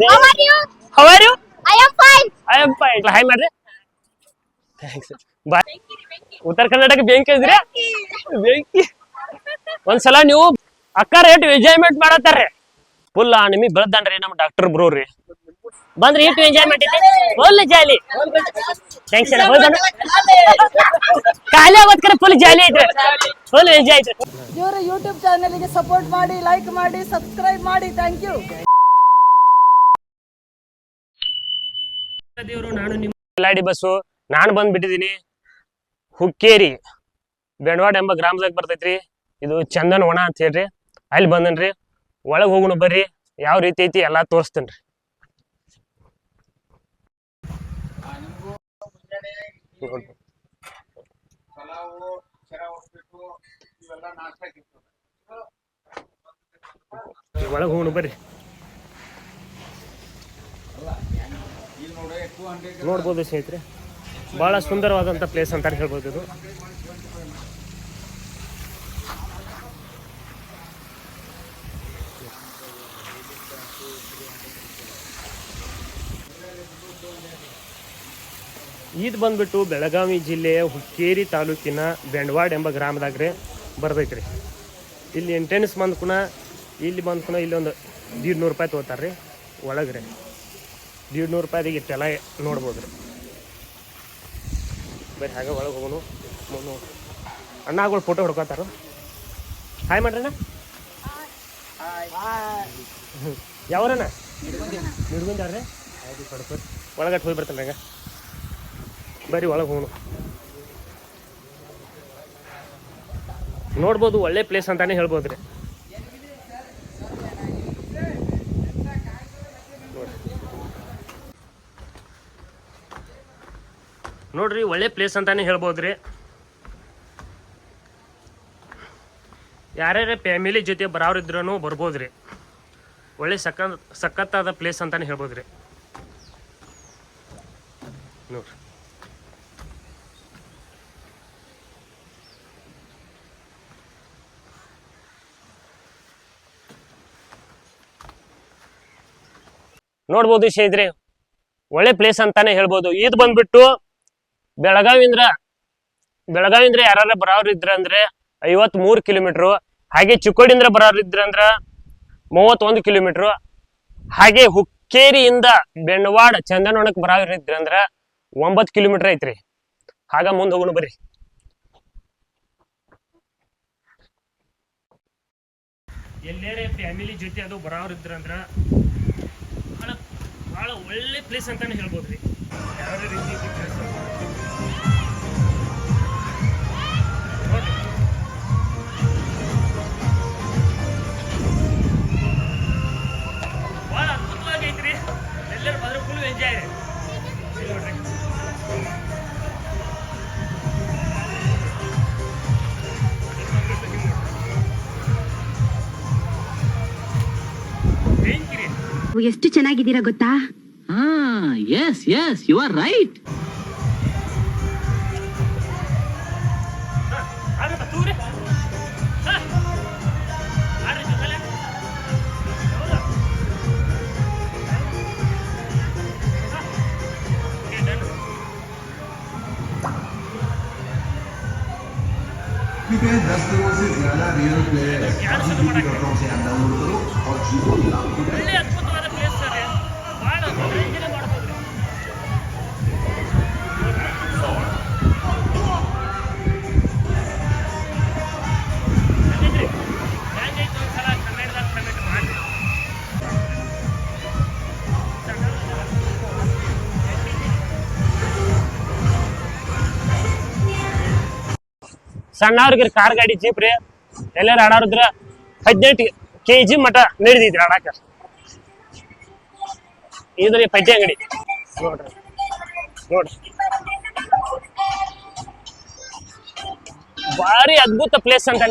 How are you? How are you? I am fine. I am fine hi ಮಾಡ್ರಿ thanks bye Uttara Karnataka ಬೆಂಕಿ ಇದ್ರಿ ಬೆಂಕಿ ಒಂದ್ಸಲ ನೀವು ಅಕ್ಕ ರೇಟ್ ಎಂಜಾಯ್ಮೆಂಟ್ ಮಾಡತ್ತಾರ್ರಿ. ಫುಲ್ ನಿಮಗೆ ಬೆಳ್ದಾನ್ರಿ ನಮ್ಮ ಡಾಕ್ಟರ್ ಬ್ರೋ ರೀ. ಬಂದ್ರಿ ಇಟ್ಟು ಎಂಜಾಯ್ಮೆಂಟ್ ಐತಿ? ಫುಲ್ ಜಾಲಿ ಥ್ಯಾಂಕ್ಸ್ ಅಣ್ಣ. ಹೋಗೋಣ ಖಾಲಿ ಆಗೋದ್ಕರ ಫುಲ್ ಜಾಲಿ ಐತ್ರಿ. ಫುಲ್ ಎಂಜಾಯ್ ಐತ್ರಿ. ಇವರ ಯೂಟ್ಯೂಬ್ ಚಾನಲ್ಗೆ ಸಪೋರ್ಟ್ ಮಾಡಿ ಲೈಕ್ ಮಾಡಿ ಸಬ್ಸ್ಕ್ರೈಬ್ ಮಾಡಿ. ಥ್ಯಾಂಕ್ ಯು ದೇವ್ರು, ನಾನು ನಿಮ್ಮ ಬಸ್ಸು, ನಾನು ಬಂದ್ಬಿಟ್ಟಿದ್ದೀನಿ ಹುಕ್ಕೇರಿ, ಬೆಣವಾಡ ಎಂಬ ಗ್ರಾಮದಾಗ ಬರ್ತೈತ್ರಿ. ಇದು ಚಂದನ್ ಒಣ ಅಂತ ಹೇಳ್ರಿ. ಅಲ್ಲಿ ಬಂದನ್ರಿ. ಒಳಗೆ ಹೋಗೋಣ ಬರ್ರಿ. ಯಾವ ರೀತಿ ಐತಿ ಎಲ್ಲಾ ತೋರಿಸ್ತೇನ್ರಿ. ಒಳಗೆ ಹೋಗೋಣ ಬರ್ರಿ ಈಗ ನೋಡಿ ಟೂ ಹಂಡ್ರೆಡ್ ನೋಡ್ಬೋದು ಸ್ನೇಹಿತರೆ. ಬಹಳ ಸುಂದರವಾದಂಥ ಪ್ಲೇಸ್ ಅಂತ ಹೇಳ್ಬೋದು ಇದು. ಇದು ಬಂದ್ಬಿಟ್ಟು ಬೆಳಗಾವಿ ಜಿಲ್ಲೆಯ ಹುಕ್ಕೇರಿ ತಾಲೂಕಿನ ಬೆಂಡವಾಡ್ ಎಂಬ ಗ್ರಾಮದಾಗ್ರೆ ಬರ್ತೈತ್ರಿ. ಇಲ್ಲಿ ಎಂಟ್ರೆನ್ಸ್ ಬಂದ್ಕುಣ ಇಲ್ಲಿ ಬಂದ್ಕುಣ ಇಲ್ಲಿ ಒಂದು ದೀಡ್ ನೂರು ರೂಪಾಯಿ ತೊಗೋತಾರ್ರಿ ಒಳಗ್ರಿ. ದೀಡ್ ನೂರು ರೂಪಾಯಿಗೆ ಇಟ್ಟೆಲ್ಲ ನೋಡ್ಬೋದು ರೀ ಬರೀ ಹಾಗೆ ಒಳಗೆ ಹೋಗೋನು ಅಣ್ಣಗಳು ಫೋಟೋ ಹೊಡ್ಕೊತಾರ. ಹಾಯ್ ಮಾಡ್ರಣ್ಣ. ಯಾವ್ರಣ್ಣ? ಹೊಡ್ಕೊರಿ ಒಳಗಟ್ಟು ಹೋಗಿ ಬರ್ತಾನೆ ಹಂಗ ಬರ್ರಿ ಒಳಗೆ ಹೋಗೋಣ ನೋಡ್ಬೋದು, ಒಳ್ಳೆ ಪ್ಲೇಸ್ ಅಂತಾನೆ ಹೇಳ್ಬೋದು ರೀ ನೋಡ್ರಿ, ಒಳ್ಳೆ ಪ್ಲೇಸ್ ಅಂತಾನೆ ಹೇಳ್ಬೋದ್ರಿ. ಯಾರ್ಯಾರ ಫ್ಯಾಮಿಲಿ ಜೊತೆ ಬರೋರಿದ್ರೂ ಬರ್ಬೋದ್ರಿ. ಒಳ್ಳೆ ಸಕ್ಕ ಸಖತ್ತಾದ ಪ್ಲೇಸ್ ಅಂತಾನೆ ಹೇಳ್ಬೋದ್ರಿ. ನೋಡ್ರಿ. ನೋಡ್ಬೋದು ಸ್ನೇಹಿತರೆ ಒಳ್ಳೆ ಪ್ಲೇಸ್ ಅಂತಾನೆ ಹೇಳ್ಬೋದು. ಇದು ಬಂದ್ಬಿಟ್ಟು ಬೆಳಗಾವಿಂದ್ರ ಬೆಳಗಾವಿಂದ್ರ ಯಾರು ಇದ್ರ ಅಂದ್ರೆ ಐವತ್ ಮೂರ್ ಕಿಲೋಮೀಟರ್, ಹಾಗೆ ಚಿಕ್ಕೋಡಿಂದ್ರ ಇದ್ರ ಅಂದ್ರ ಮೂವತ್ತೊಂದು ಕಿಲೋಮೀಟರ್, ಹಾಗೆ ಹುಕ್ಕೇರಿಯಿಂದ ಬೆಣ್ಣವಾಡ ಚಂದನೋಣಕ್ ಇದ್ರ ಅಂದ್ರ ಒಂಬತ್ ಕಿಲೋಮೀಟರ್ ಐತ್ರಿ. ಹಾಗ ಮುಂದೆ ಹೋಗೋಣ ಬರ್ರಿ. ಎಲ್ಲೇರೆ ಫ್ಯಾಮಿಲಿ ಜೊತೆ ಅದು ಬರೋರು ಇದ್ರಂದ್ರ ಬಹಳ ಬಹಳ ಒಳ್ಳೆ ಪ್ಲೇಸ್ ಅಂತಾನೆ ಹೇಳ್ಬೋದ್ರಿ. ಯಾವ ರೀತಿ ಬಹಳ ಅದ್ಭುತವಾಗಿ ಐತ್ರಿ. ಎಲ್ಲರೂ ಬಂದ್ರೆ ಫುಲ್ ಎಂಜಾಯ್ ರೀ. ನೋಡ್ರಿ. ಎಷ್ಟು ಚೆನ್ನಾಗಿದ್ದೀರಾ ಗೊತ್ತಾ? ಆ yes yes you are right. ಒಂದ್ಸಲ ಕನ್ನಡದಾಗ ಕಮೆಂಟ್ ಮಾಡಿ ಸಣ್ಣವ್ರಿಗೆ ಕಾರ್ ಗಾಡಿ ಜೀಪ್ ರೀ. ಎಲ್ಲಾರು ಆಡಾಡಿದ್ರೆ ಹದಿನೆಂಟು ಕೆ ಜಿ ಮಠ ನಡೆದಿದ್ರಿ ಆಡಾಕ ಇದ್ರಿ ಪಟ್ಟಿ ಅಂಗಡಿ. ನೋಡ್ರಿ ನೋಡ್ರಿ. ಭಾರಿ ಅದ್ಭುತ ಪ್ಲೇಸ್ ಅಂತ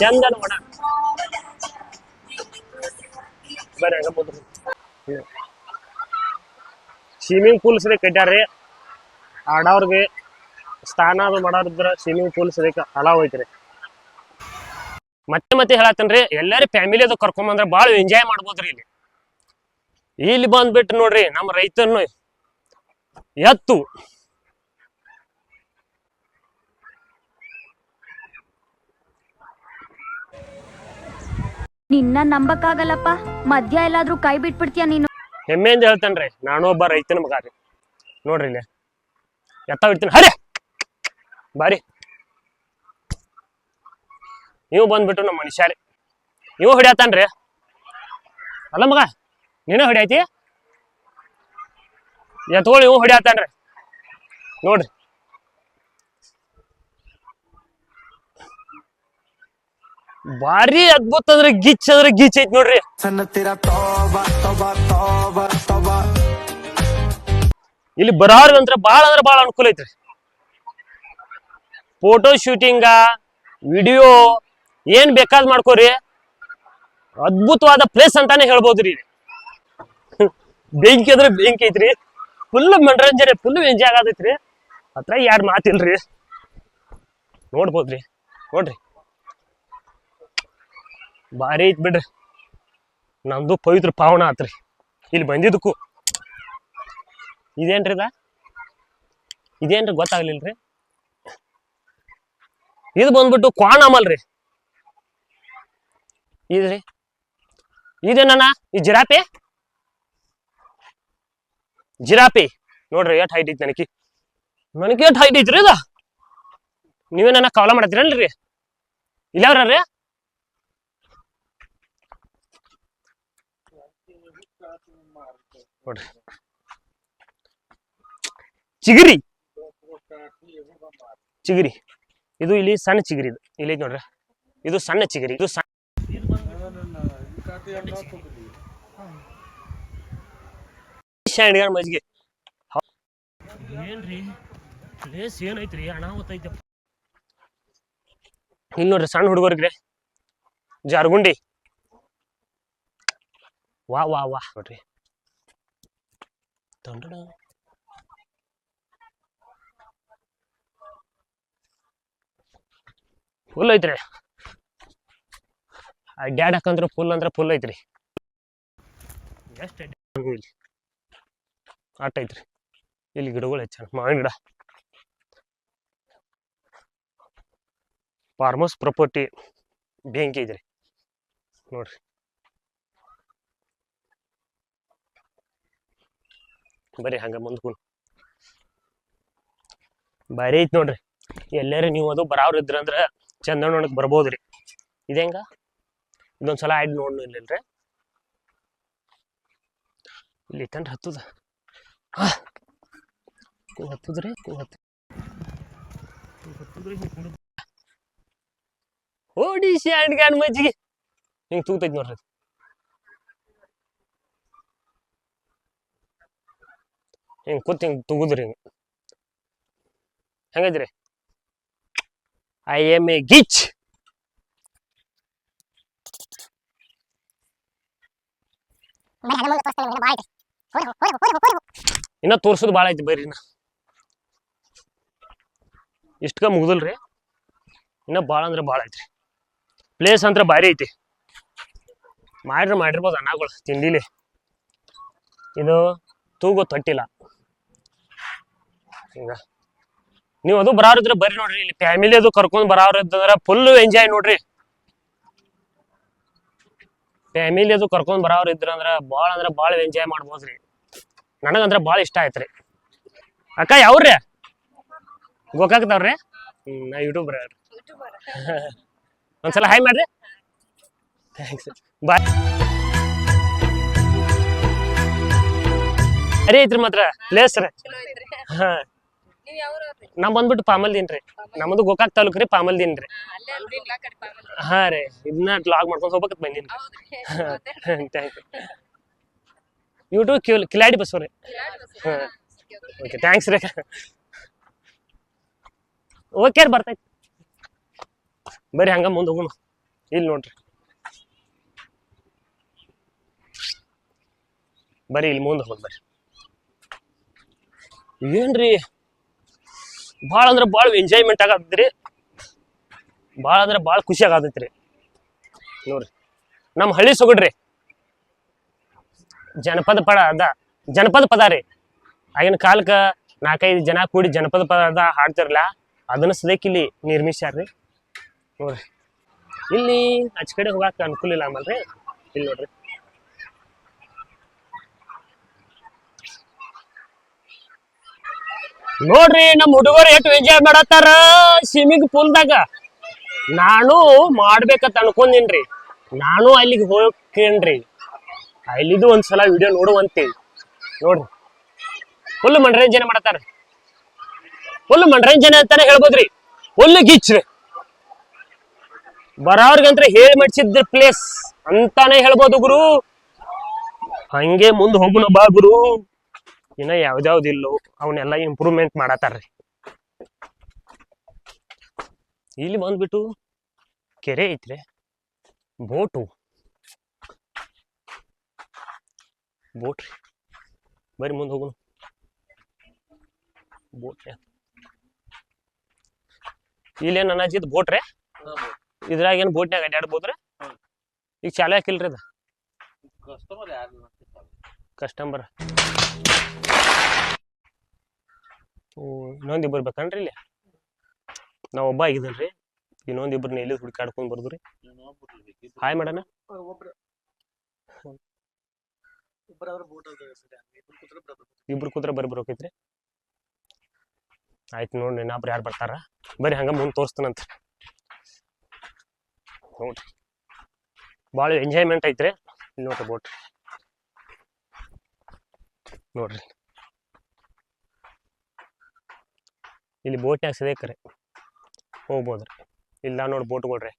ಚಂದ ನೋಡ ಬರ್ರಿ ಮುಂದೆ ಸ್ವಿಮ್ಮಿಂಗ್ ಪೂಲ್ಸ್ ರೀ ಕಟ್ಟಾರ್ರಿ ಆಡೋರ್ಗೆ ಸ್ಥಾನ ಅದು ಮಾಡೋದ್ರ ಸ್ವಿಮ್ಮಿಂಗ್ ಪೂಲ್ ಅದಕ್ಕೆ ಅಲಾವ್ ಐತ್ರಿ. ಮತ್ತೆ ಮತ್ತೆ ಹೇಳತ್ತೇನ್ರಿ ಎಲ್ಲಾರು ಫ್ಯಾಮಿಲಿ ಅದು ಕರ್ಕೊಂಬಂದ್ರೆ ಭಾಳ ಎಂಜಾಯ್ ಮಾಡ್ಬೋದ್ರಿ ಇಲ್ಲಿ. ಇಲ್ಲಿ ಬಂದ್ಬಿಟ್ಟು ನೋಡ್ರಿ ನಮ್ಮ ರೈತನು ಎತ್ತು. ನಿನ್ನ ನಂಬಕ್ಕಾಗಲ್ಲಪ್ಪ ಮಧ್ಯ ಎಲ್ಲಾದ್ರೂ ಕೈ ಬಿಟ್ಬಿಡ್ತೀಯ ನೀನು. ಹೆಮ್ಮೆಯಿಂದ ಹೇಳ್ತೇನ್ರಿ ನಾನು ಒಬ್ಬ ರೈತನ ಮಗ ರೀ. ನೋಡ್ರಿ ಇಲ್ಲಿ ಎತ್ತ ಬಿಡ್ತೀನಿ ಹರೇ! ಬಾರಿ. ನೀವು ಬಂದ್ಬಿಟ್ಟು ನಮ್ಮ ಮನುಷ್ಯರಿ ನೀವು ಹೊಡ್ಯಾತಾನ್ರಿ. ಅಲ್ಲ ಮಗ, ನೀನು ಹೊಡ್ಯಾತಿ? ಎತ್ಕೊಳ್ಳಿ ನೀವು ಹೊಡ್ಯಾತಾನ್ರಿ. ನೋಡ್ರಿ. ಭಾರಿ ಅದ್ಭುತ ಅಂದ್ರೆ ಗಿಚ್ ಅಂದ್ರೆ ಗಿಚ್ ಐತಿ ನೋಡ್ರಿ. ಇಲ್ಲಿ ಬರಾರ್ ಅಂದ್ರೆ ಬಾಳ ಅಂದ್ರೆ ಬಾಳ ಅನುಕೂಲ ಐತ್ರಿ. ಫೋಟೋ ಶೂಟಿಂಗ, ವಿಡಿಯೋ, ಏನ್ ಬೇಕಾದ್ ಮಾಡ್ಕೋರಿ. ಅದ್ಭುತವಾದ ಪ್ಲೇಸ್ ಅಂತಾನೆ ಹೇಳ್ಬೋದ್ರಿ. ಬೆಂಕಿ ಅಂದ್ರೆ ಬೆಂಕಿ ಐತ್ರಿ. ಫುಲ್ ಮನರಂಜನೆ ಫುಲ್ ಎಂಜಾಯ್ ಆಗತೈತ್ರಿ. ಹತ್ರ ಎರಡು ಮಾತಿಲ್ರಿ ನೋಡ್ಬೋದ್ರಿ ನೋಡ್ರಿ. ಭಾರಿ ಐತ್ ಬಿಡ್ರಿ. ನಮ್ದು ಪವಿತ್ರ ಪಾವನ ಆತ್ರಿ. ಇಲ್ಲಿ ಬಂದಿದ್ದಕ್ಕೂ. ಇದೇನ್ರಿ ಇದ? ಇದೇನ್ರಿ ಗೊತ್ತಾಗ್ಲಿಲ್ರಿ? ಇದು ಬಂದ್ಬಿಟ್ಟು ಕ್ವಾಣಮಲ್ರಿ ಇದ್ರಿ ಇದೇನ ಈ ಜಿರಾಪಿ ಜಿರಾಪಿ ನೋಡ್ರಿ, ಎಷ್ಟು ಹೈಟ್ ಐತಿ ನನಗೆ. ನನಗೆ ಎಷ್ಟು ಹೈಟ್ ಐತ್ರಿ ಇದು? ನೀವೇ ನನ್ನ ಕವಲ ಮಾಡತ್ತೀರಲ್ರಿ ಇಲ್ಲವ್ರಿ ನೋಡ್ರಿ. ಚಿಗಿರಿ. ಚಿಗಿರಿ. ಇದು ಇಲ್ಲಿ ಸಣ್ಣ ಚಿಗರಿ ಇದು. ಇಲ್ಲಿ ನೋಡ್ರಿ. ಇದು ಸಣ್ಣ ಚಿಗರಿ. ಇದು ಸಣ್ಣ ಶಾಣಿಗಾರ ಮಜ್ಜಿಗೆ. ಏನ್ರಿ? ಪ್ಲೇಸ್ ಏನೈತ್ರಿ? ಅನಾಹುತ ಐತೆ ಇಲ್ಲಿ ನೋಡ್ರಿ ಸಣ್ಣ ಹುಡುಗರಿಗೆ ಜಾರ್ಗುಂಡಿ. ವಾ ವಾ ವಾ. ನೋಡ್ರಿ. ತಂಡಡ ಫುಲ್ ಐತ್ರಿ. ಡ್ಯಾಡ್ ಹಾಕಂದ್ರೆ ಫುಲ್ ಅಂದ್ರೆ ಫುಲ್ ಐತ್ರಿ. ಎಷ್ಟು ಇಲ್ಲಿ ಆಟ ಐತ್ರಿ. ಇಲ್ಲಿ ಗಿಡಗಳು ಹೆಚ್ಚ ಮಾವಿನ ಗಿಡ. ಫಾರ್ಮಸ್ ಪ್ರಾಪರ್ಟಿ ಬೆಂಕಿ ಐತ್ರಿ. ನೋಡ್ರಿ. ಬರೀ ಹಂಗ ಮುಂದ್ಕೊಂಡು ಬರೀ ಐತಿ ನೋಡ್ರಿ. ಎಲ್ಲಾರು ನೀವು ಅದು ಬರಾವ್ರ ಇದ್ರಂದ್ರ ಚಂದನೊಳಗೆ ಬರ್ಬೋದ್ರಿ. ಇದೇಂಗ ಇದೊಂದ್ಸಲ ಆಡ್ ನೋಡ್ ಇಲ್ಲೇನ್ರಿ ಇಲ್ಲಿ ತಂಡ್ರಿ ಹತ್ತದ. ಹತ್ತದ್ರಿ. ಓಡಿ ಶಾಣ್ಗಾನ್ ಮಜ್ಜಿಗೆ. ಹಿಂಗ್ ತೂತೈತಿ ನೋಡ್ರಿ. ಹಿಂಗ್ ಕೂತ್ ಹಿಂಗ್ ತುಗುದ್ರಿ ಹಿಂಗ್. ಹೆಂಗೈತ್ರಿ? ಐ ಎಂ ಎ ಗಿಚ್ ಇನ್ನ ತೋರ್ಸೋದು ಭಾಳ ಐತಿ ಬರ್ರಿ ಇಷ್ಟಕ ಮುಗ್ದಲ್ರಿ. ಇನ್ನ ಭಾಳ ಅಂದ್ರೆ ಭಾಳ ಐತ್ರಿ. ಪ್ಲೇಸ್ ಅಂದ್ರೆ ಭಾರಿ ಐತಿ. ಮಾಡ್ರಿ ಮಾಡಿರ್ಬೋದು ಅನ್ನಗಳು ತಿಂಡಿಲಿ. ಇದು ತೂಗೋ ತಟ್ಟಿಲ್ಲ ಹಿಂಗ ನೀವು ಅದು ಬರಾರಿದ್ರೆ ಬರ್ರಿ ನೋಡ್ರಿ ಇಲ್ಲಿ ಫ್ಯಾಮಿಲಿ ಅದು ಕರ್ಕೊಂಡ್ ಬರಾವ್ರ ಇದ್ದಂದ್ರ ಫುಲ್ ಎಂಜಾಯ್ ನೋಡ್ರಿ. ಫ್ಯಾಮಿಲಿ ಅದು ಕರ್ಕೊಂಡ್ ಬರಾವ್ರ ಅಂದ್ರೆ ಭಾಳ ಅಂದ್ರ ಭಾಳ ಎಂಜಾಯ್ ಮಾಡ್ಬೋದ್ರಿ. ನನಗಂದ್ರ ಬಾಳ ಇಷ್ಟ ಆಯ್ತ್ರಿ. ಅಕ್ಕ ಯಾವ್ರಿ ಗೋಕಾಕ್ತಾವ್ರಿ ಹ್ಮ್ ನಾ ಯೂಟ್ಯೂಬರ್ ಒಂದ್ಸಲ ಹಾಯ್ ಮಾಡ್ರಿ. ಥ್ಯಾಂಕ್ಸ್ ಬಾಯ್ ಅರಿ ಐತ್ರಿ ಮಾತ್ರ. ಪ್ಲೇಸ್ ರೀ. ಹಾ. ನಾ ಬಂದ್ಬಿಟ್ಟು ಪಾಮಲ್ ರೀ. ನಮ್ದು ಗೋಕಾಕ್ ತಾಲೂಕ್ ರೀ ಪಾಮಲ್ದೀನ್ ರೀ. ಹಾ ರೀ ಇದನ್ನ ಲಾಗ್ ಮಾಡ್ಕೊಂಡ್ ಹೋಗ್ಬೇಕಂತ ಬಂದೀನಿ ಥ್ಯಾಂಕ್ ಯು ಯೂಟ್ಯೂಬ್ ಕಿಲ್ ಕಿಲಾಡಿ ಬಸ್ಸು ರೀ. ಹಾ. ಓಕೆ ಥ್ಯಾಂಕ್ಸ್ ರೀ. ಓಕೆ ರೀ ಬರ್ತೈತಿ. ಬರ್ರಿ ಹಂಗ ಮುಂದೆ ಹೋಗೋಣ. ಇಲ್ಲಿ ನೋಡ್ರಿ. ಬರ್ರಿ ಇಲ್ಲಿ ಮುಂದೆ ಹೋಗಿ ಬರ್ರಿ. ಏನ್ರಿ? ಭಾಳ ಅಂದ್ರೆ ಭಾಳ ಎಂಜಾಯ್ಮೆಂಟ್ ಆಗತ್ತೈತ್ರಿ ಭಾಳ ಅಂದ್ರೆ ಭಾಳ ಖುಷಿ ಆಗತೈತ್ರಿ ನೋಡ್ರಿ. ನಮ್ಮ ಹಳ್ಳಿ ಸೊಗಡ್ರಿ. ಜನಪದ ಪದ ಅದ. ಜನಪದ ಪದ ರೀ. ಆಗಿನ ಕಾಲಕ್ಕ ನಾಲ್ಕೈದು ಜನ ಕೂಡಿ ಜನಪದ ಪದ ಹಾಡ್ತಿರಲ್ಲ ಅದನ್ನ ಸದ್ಯಕ್ಕೆ ಇಲ್ಲಿ ನಿರ್ಮಿಸ್ಯಾರ್ರಿ ನೋಡ್ರಿ. ಇಲ್ಲಿ ಆಚೆ ಕಡೆ ಹೋಗಾಕ ಅನುಕೂಲ ಇಲ್ಲ ಆಮಲ್ರಿ ಇಲ್ಲಿ ನೋಡ್ರಿ. ನೋಡ್ರಿ ನಮ್ಮ ಹುಡುಗರು ಎಷ್ಟು ಎಂಜಾಯ್ ಮಾಡತ್ತಾರ? ಸ್ವಿಮ್ಮಿಂಗ್ ಪೂಲ್ದಾಗ ನಾನು ಮಾಡ್ಬೇಕಂತ ಅನ್ಕೊಂಡಿನ್ರಿ. ನಾನು ಅಲ್ಲಿಗೆ ಹೋಗ್ತೇನ್ರಿ. ಅಲ್ಲಿದು ಒಂದ್ಸಲ ವಿಡಿಯೋ ನೋಡುವಂತೆ. ನೋಡ್ರಿ. ಫುಲ್ ಮನರಂಜನೆ ಮಾಡತ್ತಾರ. ಫುಲ್ ಮನರಂಜನೆ ಅಂತಾನೆ ಹೇಳ್ಬೋದ್ರಿ. ಫುಲ್ ಗಿಚ್ರಿ. ಬರೋರ್ಗಂತ್ರ ಹೇಳಿ ಮಾಡಿಸಿದ ಪ್ಲೇಸ್ ಅಂತಾನೆ ಹೇಳ್ಬೋದು ಗುರು. ಹಂಗೆ ಮುಂದೆ ಹೋಗುಣ ಬಾ ಗುರು. ಇನ್ನ ಯಾವ್ದ್ಯಾವ್ದಿಲ್ಲೋ ಅವನ್ನೆಲ್ಲ ಇಂಪ್ರೂವ್ಮೆಂಟ್ ಮಾಡತ್ತಾರ್ರಿ. ಇಲ್ಲಿ ಬಂದ್ಬಿಟ್ಟು ಕೆರೆ ಐತ್ರಿ ಬೋಟು. ಬೋಟ್ ರೀ ಬರೀ ಮುಂದೆ ಹೋಗೋಣ. ಬೋಟ್ ಇಲ್ಲೇನು ಅನಾಜಿದ್ ಬೋಟ್ ರೀ ಇದ್ರಾಗ ಏನು ಬೋಟ್ನಾಗ ಅಡ್ಡಾಡ್ಬೋದ್ರಿ ಈಗ ಚಾಲು ಹಾಕಿಲ್ರಿ ಅದ? ಕಸ್ಟಮರ್ ಓ, ಇನ್ನೊಂದು ಇಬ್ಬರು ಬೇಕನ್ರಿ ಇಲ್ಲಿ? ನಾವು ಒಬ್ಬ ಆಗಿದ್ದನ್ರಿ. ಇನ್ನೊಂದು ಇನ್ನೊಂದಿಬ್ಬರನ್ನ ಎಲ್ಲಿ ಹುಡುಕಾಡ್ಕೊಂಡು ಬರ್ದು ರೀ ಹಾಯ್ ಮೇಡಮ್ ಇಬ್ರು ಕೂತ್ರ ಬರ್ರಿ ಬರೋಕೈತ್ರಿ. ಆಯ್ತು ನೋಡ್ರಿ ಇನ್ನೊಬ್ರು ಯಾರು ಬರ್ತಾರ. ಬರ್ರಿ ಹಂಗ ಮುಂದೆ ತೋರಿಸ್ತಾನಂತ ನೋಡ್ರಿ. ಭಾಳ ಎಂಜಾಯ್ಮೆಂಟ್ ಐತ್ರಿ. ನೋಡ್ರಿ ಬೋಟ್. ನೋಡ್ರಿ. ಇಲ್ಲಿ ಬೋಟ್ನ್ಯಾಗ ಹೋಗ್ಬೋದು ಹೋಗ್ಬೋದ್ರಿ. ಇಲ್ಲ ನೋಡಿ ಬೋಟ್ಗಳ್ರಿ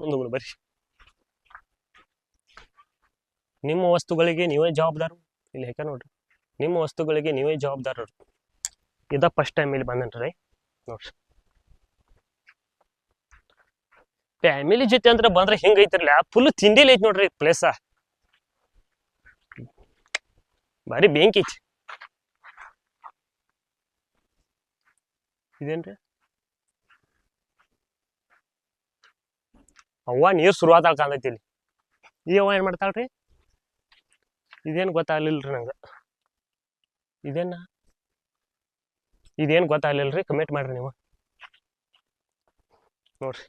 ಮುಂದೆ ಬರ್ರಿ. ನಿಮ್ಮ ವಸ್ತುಗಳಿಗೆ ನೀವೇ ಜವಾಬ್ದಾರರು ಇಲ್ಲಿ ಹೇಗೆ ನೋಡ್ರಿ. ನಿಮ್ಮ ವಸ್ತುಗಳಿಗೆ ನೀವೇ ಜವಾಬ್ದಾರರು. ಇದ ಫಸ್ಟ್ ಟೈಮ್ ಇಲ್ಲಿ ಬಂದನ್ರಿ ನೋಡ್ರಿ. ಫ್ಯಾಮಿಲಿ ಜೊತೆ ಅಂದ್ರೆ ಬಂದ್ರೆ ಹಿಂಗ ಐತಿರ್ಲ ಫುಲ್ ತಿಂಡಿಲಿ ಐತಿ ನೋಡ್ರಿ ಪ್ಲೇಸ ಭಾರಿ ಬೆಂಕಿ ಐತಿ. ಇದೇನ್ರಿ? ಅವ್ವ ನೀರ್ ಶುರುವಾತ ಕಾಣತಿ ಇಲ್ಲಿ. ಈ ಅವ್ವ ಏನ್ ಮಾಡ್ತಾಳ್ರಿ? ಇದೇನ್ ಗೊತ್ತಾಗ್ಲಿಲ್ರಿ ನಂಗ. ಇದೇನ? ಇದೇನ್ ರೀ ಕಮೆಂಟ್ ಮಾಡ್ರಿ ನೀವು. ನೋಡ್ರಿ.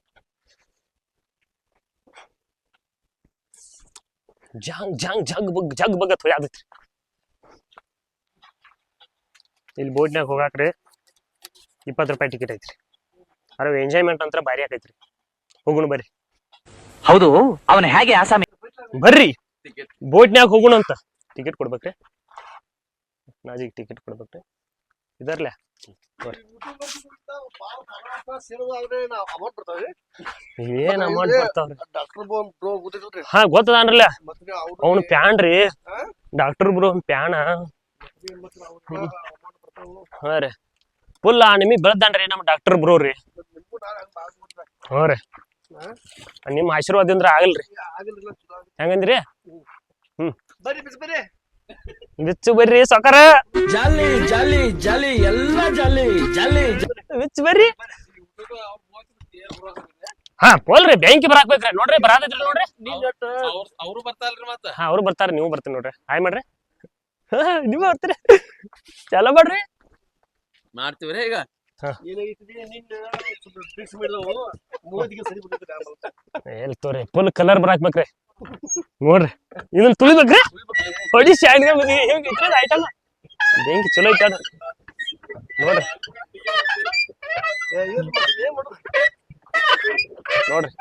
ಜಾಂಗ್ ಜಾಂಗ್ ಜಗ್ ಬಗ್ ಜಗ್ ಬಗ್ ಹೊಳ್ಯಾದೈತ್ರಿ ಇಲ್ಲಿ ಬೋಟ್ನ್ಯಾಗ ಹೋಗಾಕ್ರಿ. ಇಪ್ಪತ್ತು ರೂಪಾಯಿ ಟಿಕೆಟ್ ಐತ್ರಿ. ಅದ್ರ ಎಂಜಾಯ್ಮೆಂಟ್ ಅಂತ ಭಾರಿ ಆಕೈತ್ರಿ ಹೋಗುಣ ಬರ್ರಿ. ಹೌದು ಅವನ ಹೇಗೆ ಆಸಾಮಿ ಬರ್ರಿ. ಬೋಟ್ನ್ಯಾಗ ಹೋಗುಣ ಅಂತ ಟಿಕೆಟ್ ಕೊಡ್ಬೇಕ್ರಿ. ನಾಜಿಗೆ ಟಿಕೆಟ್ ಕೊಡ್ಬೇಕ್ರಿ. ಇದರ್ಲೆ? ಏನ್ ಅಮೌಂಟ್ ಬರ್ತಾವ್ರಿ? ಹಾ ಗೊತ್ತದನ್ರಲ್ಲ ಅವ್ನ ಪ್ಯಾನ್ ರೀ. ಡಾಕ್ಟರ್ ಬ್ರೋ ಪ್ಯಾನ. ಹಾ ರೀ. ಫುಲ್ ನಿಮಗೆ ಬೆಳ್ದಾನ್ರಿ ನಮ್ಮ ಡಾಕ್ಟರ್ ಬ್ರೋ ರೀ. ಹಾ ರೀ. ನಿಮ್ಮ ಆಶೀರ್ವಾದದಿಂದ ಆಗಲ್ರಿ. ಹೆಂಗಂದ್ರಿ? ಹ್ಮ್. ಬಿಚ್ಚು ಬರ್ರಿ ಸೊಕರ. ಜಾಲಿ ಜಾಲಿ ಜಾಲಿ ಎಲ್ಲ ಜಾಲಿ ಜಾಲಿ ಬಿಚ್ಚು ಬರ್ರಿ. ಹಾ ಪೋಲ್ರಿ ಬ್ಯಾಂಕಿ ಬರಾಕ್ಬೇಕ್ರಿ. ನೋಡ್ರಿ ಬರಾದ್ರಿ ನೋಡ್ರಿ. ಅವ್ರು ಬರ್ತಾರ್ರಿ ಮತ್ತ? ಹಾ ಅವ್ರು ಬರ್ತಾರ ನೀವು ಬರ್ತೀನಿ ನೋಡ್ರಿ. ಹಾಯ್ ಮಾಡ್ರಿ. ನೀವ್ ನೀವು ಬರ್ತೀರಿ. ಚಲೋ ಮಾಡ್ರಿ. ಮಾಡ್ತೀವ್ರಿ ಈಗ? ಎಲ್ ತೋರಿ ಫುಲ್ ಕಲರ್ ಬರಾಕ್ಬೇಕ್ರಿ. ನೋಡ್ರಿ. ಇದನ್ನ ತುಳಿಬೇಕ್ರಿ. ಹೊಡಿ ಸ್ಟ್ಯಾಂಡ್ಗೆ ಮದಿ ಹಿಂಗೆ ಐಟಮ್ ಬೆಂಕಿ ಚಲೋ ಐತ ಅದು. ನೋಡ್ರಿ. ನೋಡ್ರಿ.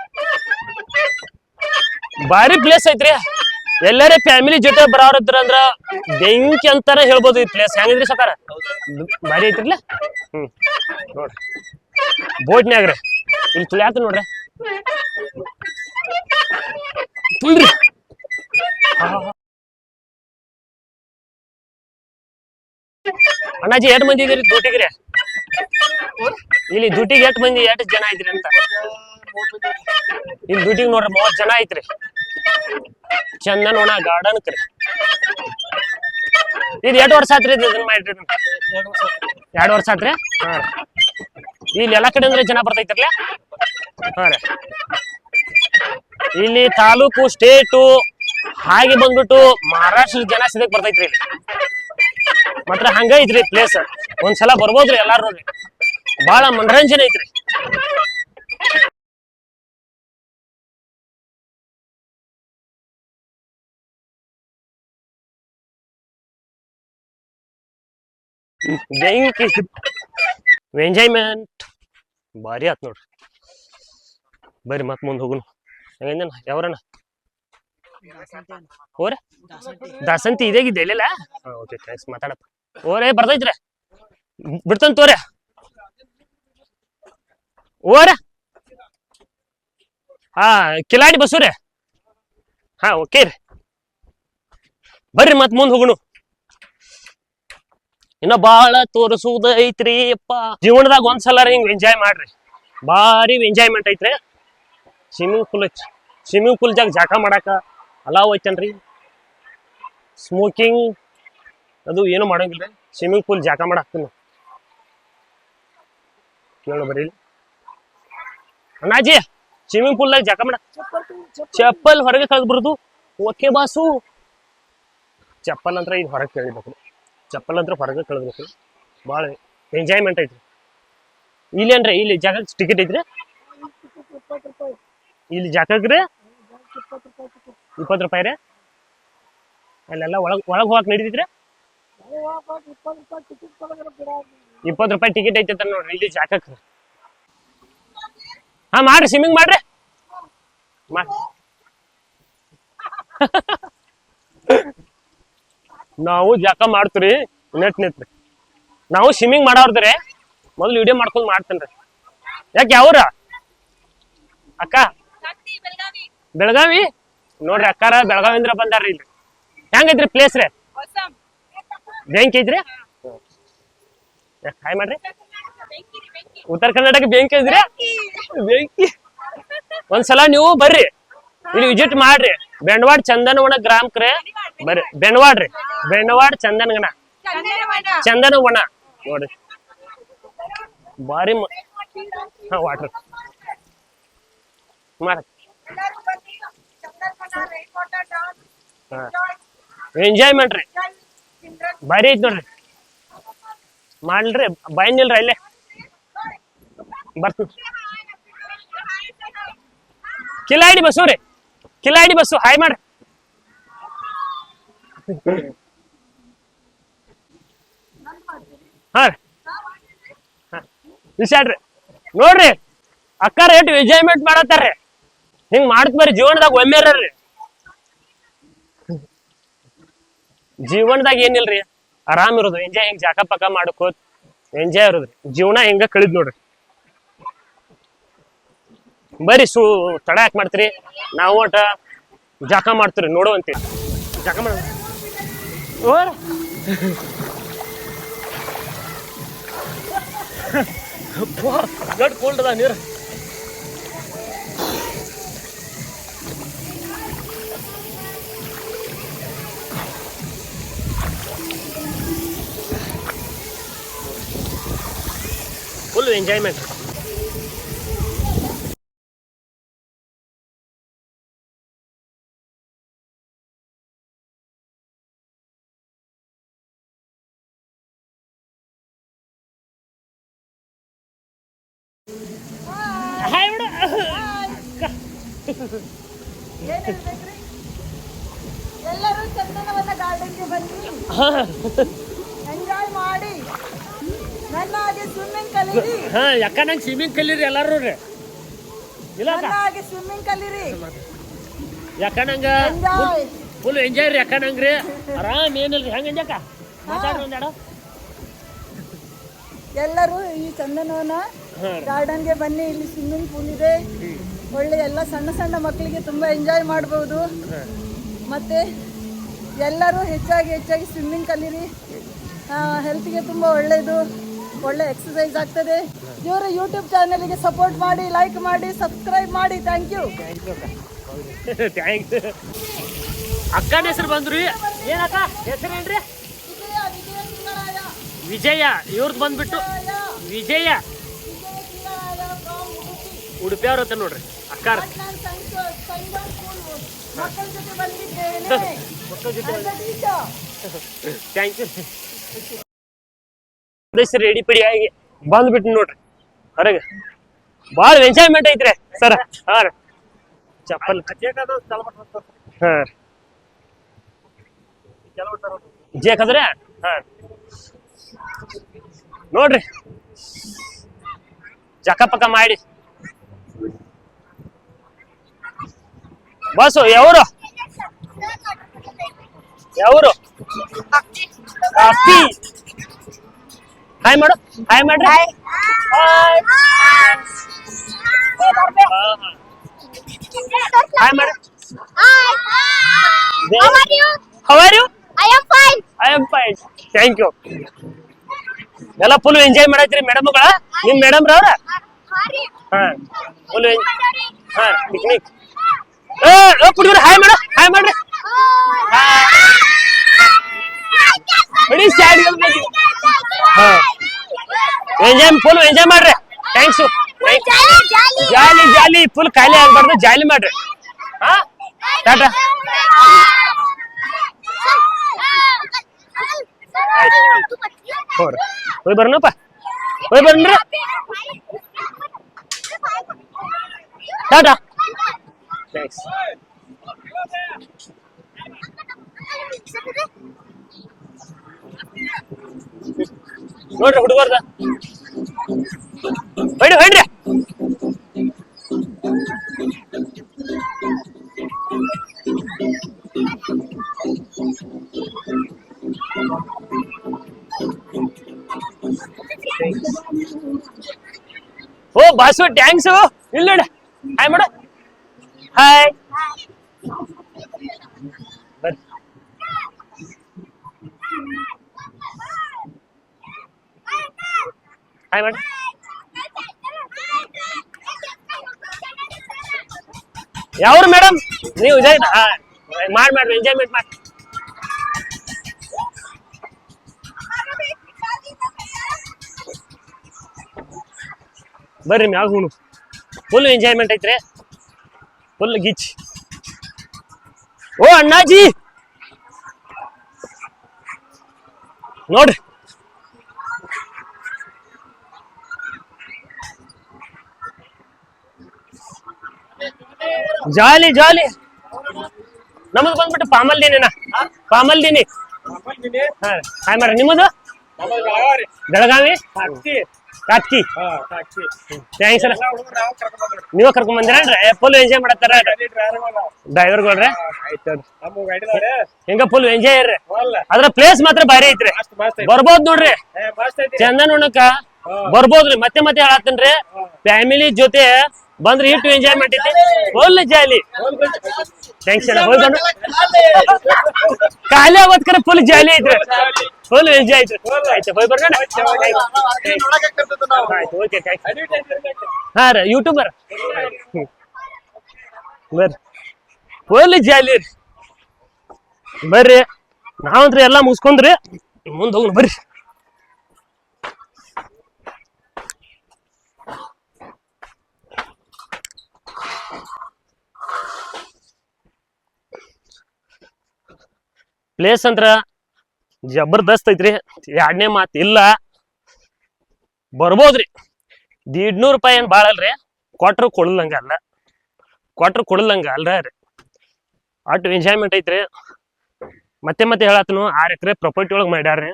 ಭಾರಿ ಪ್ಲೇಸ್ ಐತ್ರಿ. ಎಲ್ಲರೇ ಫ್ಯಾಮಿಲಿ ಜೊತೆ ಬರೋರ್ ಇದ್ರ ಅಂದ್ರ ಬೆಂಕಿ ಅಂತಾನೆ ಹೇಳ್ಬೋದು ಈ ಪ್ಲೇಸ್ ಹೆಂಗಿದ್ರಿ ಸಕಾರ? ಭಾರಿ ಐತ್ರಿಲ್ಲ? ಹ್ಮ್. ನೋಡ್ರಿ. ಬೋಟ್ನ್ಯಾಗ್ರಿ. ಇಲ್ಲಿ ತುಳಿಯಾತ ನೋಡ್ರಿ. ತುಳ್ರಿ ಅಣ್ಣಾಜಿ ಎಷ್ಟು ಮಂದಿ ಇದೀರಿ ಡ್ಯೂಟಿಗ್ರಿ ಇಲ್ಲಿ ಡ್ಯೂಟಿಗೆ ಎಷ್ಟು ಮಂದಿ ಎಷ್ಟು ಜನ ಐತ್ರಿ ಅಂತ? ಇಲ್ಲಿ ಡ್ಯೂಟಿಗೆ ನೋಡ್ರಿ ಮೂವತ್ತು ಜನ ಐತ್ರಿ. ಚಂದನವನ ಗಾರ್ಡನ್ ಕರಿ ಇದು ಎರಡು ವರ್ಷ ಆತ್ರಿ ಇದು ಇದನ್ನ ಮಾಡಿರಿ ಎರಡು ವರ್ಷ ಆತ್ರಿ? ಹಾ ಇಲ್ಲಿ ಎಲ್ಲಾ ಕಡೆ ಅಂದ್ರೆ ಜನ ಬರ್ತೈತ್ರಲ್ಲ? ಹಾ ರೀ. ಇಲ್ಲಿ ತಾಲೂಕು, ಸ್ಟೇಟು, ಹಾಗೆ ಬಂದ್ಬಿಟ್ಟು ಮಹಾರಾಷ್ಟ್ರದ ಜನ ಸಿದಕ್ ಬರ್ತೈತ್ರಿ ಇಲ್ಲಿ. ಮಾತ್ರ ಹಂಗ ಐತ್ರಿ ಪ್ಲೇಸ್ ಒಂದ್ಸಲ ಬರ್ಬೋದ್ರಿ ಎಲ್ಲಾರು ಬಹಳ ಮನರಂಜನೆ ಐತ್ರಿ. ಬೆಂಕಿ ಎಂಜಾಯ್ಮೆಂಟ್ ಭಾರಿ ಆತ್ ನೋಡ್ರಿ. ಬರ್ರಿ ಮತ್ ಮುಂದೆ ಹೋಗುನು. ಹೆಂಗಂದೇನ ಯಾವ್ರಣ ಓರೆ ದಾಸಂತಿ. ಇದೇಗಿದ್ದೆ ಇಲ್ಲ ಓಕೆ ಥ್ಯಾಂಕ್ಸ್ ಮಾತಾಡಪ್ಪ. ಓರೇ ಬರ್ತೈತ್ರಿ ಬಿಡ್ತಾನ ತೋರೆ. ಓರ ಹಾ ಕಿಲಾಡಿ ಬಸ್ಸು ರೀ ಹಾ ಓಕೆ ರೀ. ಬರ್ರಿ ಮತ್ ಮುಂದ್ ಹೋಗುಣು. ಇನ್ನ ಬಾಳ ತೋರಿಸುವುದ ಐತ್ರಿ ಅಪ್ಪ. ಜೀವನದಾಗ ಒಂದ್ಸಲ ಹಿಂಗ್ ಎಂಜಾಯ್ ಮಾಡ್ರಿ. ಭಾರಿ ಎಂಜಾಯ್ಮೆಂಟ್ ಐತ್ರಿ. ಸ್ವಿಮ್ಮಿಂಗ್ ಪೂಲ್ ಸ್ವಿಮ್ಮಿಂಗ್ ಪೂಲ್ ಜಾಗ ಜಾಕ ಮಾಡಾಕ ಅಲಾವ್ ಐತನ್ರಿ? ಸ್ಮೋಕಿಂಗ್ ಅದು ಏನು ಮಾಡೋಂಗಿಲ್ಲ ಸ್ವಿಮ್ಮಿಂಗ್ ಪೂಲ್ ಜಾಕ ಮಾಡಾಕ್ತೀನಿ. ಕೇಳು ಬರೀ ಅಣ್ಣಾಜಿ ಸ್ವಿಮ್ಮಿಂಗ್ ಪೂಲ್ದಾಗ ಜಾಕ ಮಾಡ. ಚಪ್ಪಲ್ ಹೊರಗೆ ಕಳೆದ್ಬಿಡ್ದು ಓಕೆ ಬಾಸು. ಚಪ್ಪಲ್ ಅಂದ್ರೆ ಈಗ ಹೊರಗೆ ಕೇಳಿಬೇಕು. ಚಪ್ಪಲ್ ಅಂದ್ರೆ ಹೊರಗೆ ಕಳೆದ್ಬೇಕು. ಭಾಳ ಎಂಜಾಯ್ಮೆಂಟ್ ಐತ್ರಿ. ಅಂದ್ರೆ ಇಲ್ಲಿ ಜಾಗ ಟಿಕೆಟ್ ಐತ್ರಿ. ಇಲ್ಲಿ ಜಾಗಕ್ಕೆ ಇಪ್ಪತ್ತು ರೂಪಾಯಿ ರೀ? ಅಲ್ಲೆಲ್ಲ ಒಳಗ್ ಒಳಗ್ ಹೋಗಕ್ ನಡೀತಿದ್ರೆ? ಇಪ್ಪತ್ತು ರೂಪಾಯಿ ಟಿಕೆಟ್ ಐತೆ ನೋಡ್ರಿ ಇಲ್ಲಿ ಜಾಗಕ್ಕೆ ಹಾ ಮಾಡ್ರಿ ಸ್ವಿಮ್ಮಿಂಗ್ ಮಾಡ್ರಿ. ಮಾಡ್ ನಾವು ಜಾಕ ಮಾಡ್ತೀರಿ ನೆಟ್ ನೆಟ್ ನಾವು ಸ್ವಿಮ್ಮಿಂಗ್ ಮಾಡೋರ್ದ್ರಿ ಮೊದಲು ವಿಡಿಯೋ ಮಾಡ್ಕೊಂಡ್ ಮಾಡ್ತೇನ್ರಿ. ಯಾಕೆ ಯಾವ್ರ? ಅಕ್ಕ? ಬೆಳಗಾವಿ? ನೋಡ್ರಿ ಅಕ್ಕಾರ ಬೆಳಗಾವಿಂದ್ರ ಬಂದಾರ್ರಿ ಇಲ್ಲಿ. ಹೆಂಗೈತ್ರಿ ಪ್ಲೇಸ್ ರೀ? ಬೆಂಕಿ ಐತ್ರಿ ಹಾಯ್ ಮಾಡ್ರಿ. ಉತ್ತರ ಕರ್ನಾಟಕ ಬೆಂಕಿ ಐತ್ರಿ ಬೆಂಕಿ. ಒಂದ್ಸಲ ನೀವು ಬರ್ರಿ. ಇಲ್ಲಿ ವಿಸಿಟ್ ಮಾಡ್ರಿ. ಬೆಂಡವಾಡ್ ಚಂದನವನ ಗ್ರಾಮಕ್ರೆ. ಬರ್ರಿ. ಬೆಂಡವಾಡ್ರಿ. ಬೆಂಡವಾಡ್ ಚಂದನಗನ ಚಂದನವನ. ನೋಡ್ರಿ. ಬಾರಿ ಹಾ ವಾಟ್ರ್ ಎಂಜಾಯ್ಮೆಂಟ್ ರೀ ಭಾರಿ ಐತ್ ನೋಡ್ರಿ. ಮಾಡ್ಲ್ರಿ ಬೈನಿಲ್ರಿ ಅಲ್ಲೇ. ಬರ್ತೀವಿ. ಕಿಲಾಡಿ ಬಸ್ಸು ರೀ. ಕಿಲಾಡಿ ಬಸ್ಸು ಹಾಯ್ ಮಾಡ್ರಿ. ಹಾ ರೀ. ವಿಚಾಡ್ರಿ ನೋಡ್ರಿ, ಅಕ್ಕಾರ ಎಷ್ಟು ಎಂಜಾಯ್ಮೆಂಟ್ ಮಾಡತ್ತಾರ್ರಿ. ಹಿಂಗ್ ಮಾಡ್ತ ಬರ್ರಿ ಒಮ್ಮೆ ರೀ ಜೀವನದಾಗ ಏನಿಲ್ರಿ? ಆರಾಮ್ ಇರೋದು. ಎಂಜಾಯ್ ಹಿಂಗ್ ಜಾಕ ಪಕ್ಕ ಮಾಡ್ಕೋತ್ ಎಂಜಾಯ್ ಇರೋದ್ರಿ ಜೀವನ ಹಿಂಗ ಕಳಿದ್ ನೋಡ್ರಿ. ಬರೀ ಸು ತಡ ಯಾಕೆ ಮಾಡ್ತೀರಿ? ನಾವು ಒಟ ಜಾಕ ಮಾಡ್ತೀರಿ ನೋಡುವಂತೀವಿ ಜಾಕ ಮಾಡ. ಕೋಲ್ಡ್ ಅದ ನೀರು. ಫುಲ್ ಎಂಜಾಯ್ಮೆಂಟ್ ಎಲ್ಲರೂ ಚಂದನವನ ಗಾರ್ಡನ್ಗೆ ಬನ್ನಿ ಎಂಜಾಯ್ ಮಾಡಿ ಹಾ ಯಾಕ ನಂಗೆ ಸ್ವಿಮ್ಮಿಂಗ್ ಕಲೀರಿ ಎಲ್ಲಾರು ರೀ. ಇಲ್ಲ ಸ್ವಿಮ್ಮಿಂಗ್ ಕಲೀರಿ. ಯಾಕ ನಂಗ? ಫುಲ್ ಎಂಜಾಯ್ ರೀ ಯಾಕ ನಂಗ್ರಿ ಆರಾಮ್ ಏನಿಲ್ರಿ? ಹೆಂಗ ಎಂಜಾಕ ಮಾತಾಡ್ರಿ ಒಂದಾಡ ಎಲ್ಲರೂ ಈ ಚಂದನವನ ಗಾರ್ಡನ್ಗೆ ಬನ್ನಿ ಇಲ್ಲಿ ಸ್ವಿಮ್ಮಿಂಗ್ ಪೂಲ್ ಇದೆ. ಒಳ್ಳೆ ಎಲ್ಲ ಸಣ್ಣ ಸಣ್ಣ ಮಕ್ಕಳಿಗೆ ತುಂಬ ಎಂಜಾಯ್ ಮಾಡ್ಬೋದು. ಮತ್ತೆ ಎಲ್ಲರೂ ಹೆಚ್ಚಾಗಿ ಹೆಚ್ಚಾಗಿ ಸ್ವಿಮ್ಮಿಂಗ್ ಕಲೀರಿ. ಹೆಲ್ತ್ಗೆ ತುಂಬ ಒಳ್ಳೆಯದು ಒಳ್ಳೆ ಎಕ್ಸಸೈಸ್ ಆಗ್ತದೆ. ಇವರು ಯೂಟ್ಯೂಬ್ ಚಾನಲ್ಗೆ ಸಪೋರ್ಟ್ ಮಾಡಿ ಲೈಕ್ ಮಾಡಿ ಸಬ್ಸ್ಕ್ರೈಬ್ ಮಾಡಿ. ಥ್ಯಾಂಕ್ ಯು ಅಕ್ಕನ ಹೆಸರು ಬಂದ್ರಿ? ಏನಕ್ಕ? ಹೆಸರು ಏನ್ರಿ ವಿಜಯ. ಇವ್ರದ್ದು ಬಂದ್ಬಿಟ್ಟು ವಿಜಯ. ಉಡುಪಿ ಅವ್ರ ಹತ್ರ ನೋಡ್ರಿ. ಅಕ್ಕ ಮಕ್ಕಳ ಜೊತೆ. ಥ್ಯಾಂಕ್ ಯು ರೆಡಿ ಪಿಡಿ ಆಗಿ ಬಂದ್ಬಿಟ್ಟು ನೋಡ್ರಿ. ಹೊರಗೆ. ಬಾಳ ಎಂಜಾಯ್ಮೆಂಟ್ ಐತ್ರಿ. ಸರ್. ಹಾ ಚಪ್ಪಲ್. ಹಾ ಜೇಕ್ ಅದ್ರ ಹಾ ನೋಡ್ರಿ. ಜಕ ಪಕ್ಕ ಮಾಡಿ. ಬಸ್ಸು ಯಾವ್ರು? ಯಾವ್ರು? ಕಾಫಿ ಹಾಯ್ ಮಾಡು ಹಾಯ್ ಮಾಡ್ರಿ hi hi you I am fine I am fine thank you ಎಲ್ಲ ಫುಲ್ ಎಂಜಾಯ್ ಮಾಡತ್ತೀರಿ ಮೇಡಮ್ಗಳ ನಿಮ್ ಮೇಡಮ್ ರವ್ರ? ಹಾ. ಫುಲ್ ಹಾ ಪಿಕ್ನಿಕ್ ಏ ಹಾಯ್ ಮಾಡ ಹಾಯ್ ಮಾಡ್ರಿ ಬಿಡಿ ಸ್ಯಾಡ್ ಹಾ. ಎಂಜಾಯ್ ಫುಲ್ ಎಂಜಾಯ್ ಮಾಡ್ರಿ. ಥ್ಯಾಂಕ್ಸ್ ಜಾಲಿ ಜಾಲಿ ಫುಲ್ ಖಾಲಿ ಆಗ್ಬಾರ್ದು. ಜಾಲಿ ಮಾಡ್ರಿ. ಹಾ? ಟಾಟಾ ಹೋರಿ ಹೋಯ್ ಬರ್ನಪ್ಪ ಹೋಯ್ ಬರ್ನ್ರಿ ಟಾಟಾ ಥ್ಯಾಂಕ್ಸ್ ನೋಡ್ರಿ ಹುಡುಗರ್ದ. ಹೊಡಿ ಹೊಡ್ರಿ ಓ ಬಾಸು ಟ್ಯಾಂಕ್ಸು ಇಲ್ಲ ನೋಡ. ಹಾಯ್ ಮಾಡು. ಹಾಯ್ ಹಾಯ್ ಮಾಡಿ ಯಾವ್ರು ಮೇಡಮ್ ನೀವು ಇದೇ ಮಾಡಿ ಮಾಡ್ರಿ ಎಂಜಾಯ್ಮೆಂಟ್ ಮಾಡಿ ಬರ್ರಿ ಮ್ಯಾಗ ಹುಣು ಫುಲ್ ಎಂಜಾಯ್ಮೆಂಟ್ ಐತ್ರಿ. ಫುಲ್ ಗಿಚ್. ಓ ಅಣ್ಣಾಜಿ! ನೋಡ್ರಿ. Jolly jolly. ನಮಗ್ ಬಂದ್ಬಿಟ್ಟು ಪಾಮಲ್ದಿನಿನ. ಪಾಮಲ್ದಿನಿ. ಹಾ ಹಾಯ್ ಮಾಡ್ರಿ ನಿಮ್ಮದು? ಬೆಳಗಾವಿ. ಕಾತ್ಕಿ ಥ್ಯಾಂಕ್ಸ್ ಅಲ್ಲ ನೀವ ಕರ್ಕೊಂಡ್ ಬಂದಿರೇನ್ರಿ ಫುಲ್ ಎಂಜಾಯ್ ಮಾಡತ್ತಾರ ಡ್ರೈವರ್ಗಳ್ರೆ ಹಿಂಗ ಫುಲ್ ಎಂಜಾಯ್ ಇರ್ರಿ ಅದ್ರ ಪ್ಲೇಸ್ ಮಾತ್ರ ಬಾರಿ ಐತ್ರಿ. ಬರ್ಬೋದ್ ನೋಡ್ರಿ. ಚಂದನ್ ಉಣ್ಣಕ ಬರ್ಬೋದ್ರಿ ಮತ್ತೆ ಮತ್ತೆ ಹೇಳತ್ತನ್ರಿ. ಫ್ಯಾಮಿಲಿ ಜೊತೆ ಬಂದ್ರೆ ಇಟ್ಟು ಎಂಜಾಯ್ಮೆಂಟ್ ಐತಿ. Full jolly. ಅಣ್ಣ. ಹೋಗ್ಕೊಂಡು ಖಾಲಿ ಅವತ್ಕರ ಫುಲ್ ಜಾಲಿ ಐತ್ರಿ ಫುಲ್ ಎಂಜಾಯ್ ಐತ್ರಿ ಆಯ್ತು, ಹೋಗಿ ಆಯ್ತು ಓಕೆ ಹಾ ರೀ ಯೂಟ್ಯೂಬರ್ ಬರ್ರಿ. ಫುಲ್ ಜಾಲಿ ರೀ ಬರ್ರಿ. ನಾವಂತ್ರಿ ಎಲ್ಲಾ ಮುಗಿಸ್ಕೊಂಡ್ರಿ. ಮುಂದೆ ಹೋಗೋಣ, ಬರ್ರಿ. ಪ್ಲೇಸ್ ಅಂದ್ರ ಜಬರ್ದಸ್ತ್ ಐತ್ರಿ. ಎರಡನೇ ಮಾತು ಇಲ್ಲ. ಬರ್ಬೋದ್ರಿ. ದೀಡ್ನೂರು ರೂಪಾಯಿ ಏನ್ ಭಾಳ ಅಲ್ರಿ? ಕೊಟ್ರು ಕೊಡಲಂಗ ಅಲ್ಲ. ಕೊಟ್ರು ಕೊಡಲಂಗ ಅಲ್ಲ ರೀ ಎಂಜಾಯ್ಮೆಂಟ್ ಐತ್ರಿ. ಮತ್ತೆ ಮತ್ತೆ ಹೇಳತ್ತನು ಆರ್ ಎಕರೆ ಪ್ರಾಪರ್ಟಿ ಒಳಗೆ ಮಾಡ್ಯಾರ್ರಿ.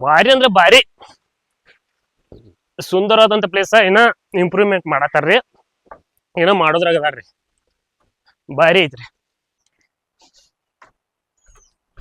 ಭಾರಿ ಅಂದ್ರೆ ಭಾರಿ. ಸುಂದರವಾದಂತ ಪ್ಲೇಸ್ ಏನ ಇಂಪ್ರೂವ್ಮೆಂಟ್ ಮಾಡತ್ತಾರ್ರಿ. ಏನೋ ಮಾಡೋದ್ರಾಗ ಅದಾರ್ರಿ. ಭಾರಿ ಐತ್ರಿ.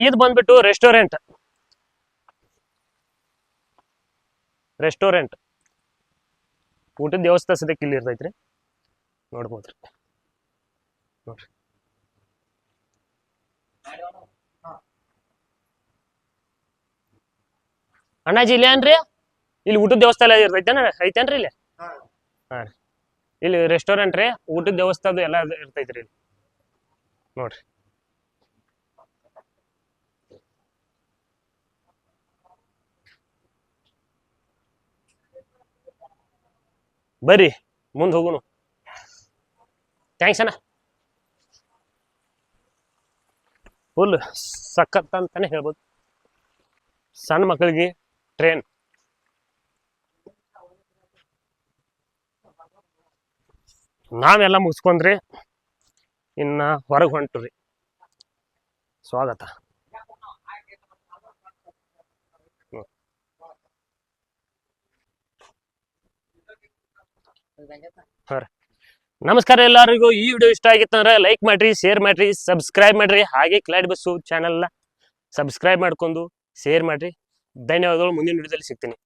ಇದು ಬಂದ್ಬಿಟ್ಟು ರೆಸ್ಟೋರೆಂಟ್ ರೆಸ್ಟೋರೆಂಟ್ ಊಟದ ವ್ಯವಸ್ಥೆ ಸದ್ಯಕ್ಕೆ ಇಲ್ಲಿ ಇರ್ತೈತ್ರಿ. ನೋಡ್ಬೋದ್ರಿ. ನೋಡ್ರಿ. ಅಣ್ಣಾಜಿ ಇಲ್ಲ ಏನ್ರಿ? ಇಲ್ಲಿ ಊಟದ ವ್ಯವಸ್ಥೆ ಎಲ್ಲ ಇರ್ತೈತೇನ? ಐತೇನ್ರಿ ಇಲ್ಲಿ? ಹಾ ರೀ. ಇಲ್ಲಿ ರೆಸ್ಟೋರೆಂಟ್ ರೀ, ಊಟದ ವ್ಯವಸ್ಥೆ ಎಲ್ಲ ಇರ್ತೈತ್ರಿ ಇಲ್ಲಿ. ನೋಡ್ರಿ. ಬರ್ರಿ, ಮುಂದೆ ಹೋಗುನು ಥ್ಯಾಂಕ್ಸ್ ಅಣ್ಣ. ಫುಲ್ ಸಖತ್ ಅಂತಾನೆ ಹೇಳ್ಬೋದು. ಸಣ್ಣ ಮಕ್ಕಳಿಗೆ ಟ್ರೈನ್ ನಾವೆಲ್ಲ ಮುಗಿಸ್ಕೊಂಡ್ರಿ ಇನ್ನ ಹೊರಗೆ ಹೊಂಟ್ರಿ. ಸ್ವಾಗತ. ಹಾ ರೀ. ನಮಸ್ಕಾರ ಎಲ್ಲರಿಗೂ. ಈ ವಿಡಿಯೋ ಇಷ್ಟ ಆಗಿತ್ತಂದ್ರೆ ಲೈಕ್ ಮಾಡ್ರಿ ಶೇರ್ ಮಾಡ್ರಿ ಸಬ್ಸ್ಕ್ರೈಬ್ ಮಾಡ್ರಿ. ಹಾಗೆ ಕ್ಲಾಡ್ ಬಸ್ಸು ಚಾನಲ್ನ ಸಬ್ಸ್ಕ್ರೈಬ್ ಮಾಡ್ಕೊಂಡು ಶೇರ್ ಮಾಡ್ರಿ. ಧನ್ಯವಾದಗಳು. ಮುಂದಿನ ವಿಡಿಯೋದಲ್ಲಿ ಸಿಗ್ತೀನಿ.